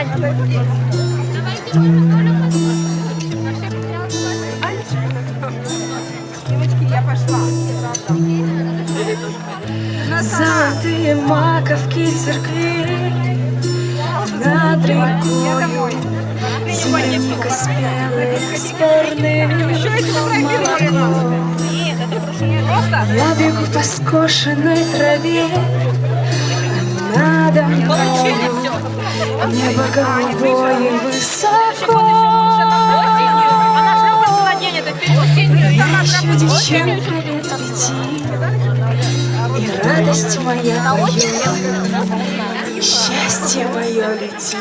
Я пошла. Золотые маковки церкви Над рекой Земляника спелая, сперны молоко Я бегу по скошенной траве Надо мной Небо голубое высоко. Я еще девчонка лет пяти И радость моя И счастье мое летит.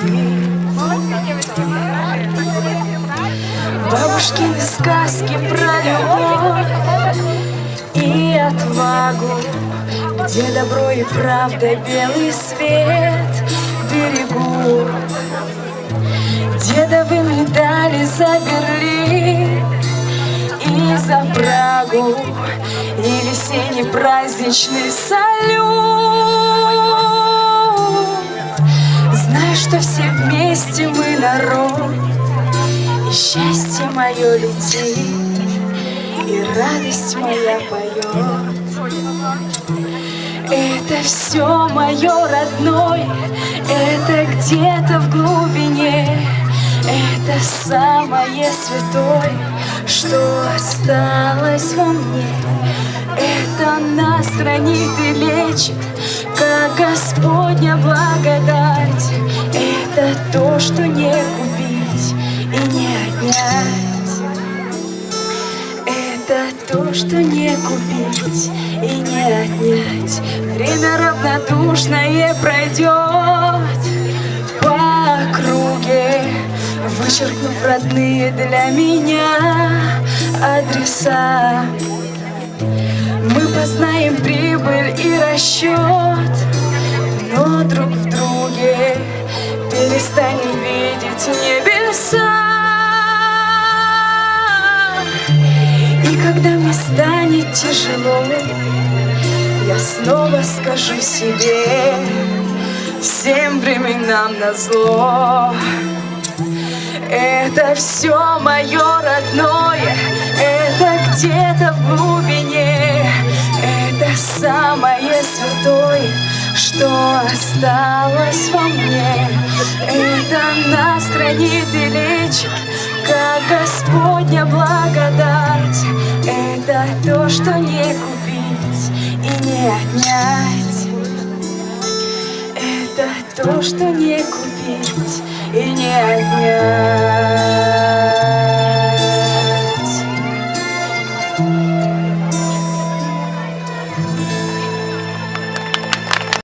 Бабушкины сказки про любовь и отвагу Где добро и правда белый свет берегу Дедовы медали за Берлин и за Прагу И весенний праздничный салют. Знаю, что все вместе мы народ И счастье мое летит И радость моя поет это все мое родное, это где-то в глубине, это самое святое, что осталось во мне. Это нас хранит и лечит, как Господня благодать. Это то, что не купить и не отнять. Это то, что не купить и не отнять. Время равнодушное пройдет по округе, вычеркнув родные для меня адреса. Мы познаем прибыль и расчет, но друг в друге перестанем видеть небеса. И когда мне станет тяжело, я снова скажу себе всем временам на зло. Это все мое родное, это где-то в глубине, это самое святое, что осталось во мне. Это нас хранит и лечит, как Господня благодать. Это то, что не купить не отнять. Это то, что не купить и не отнять.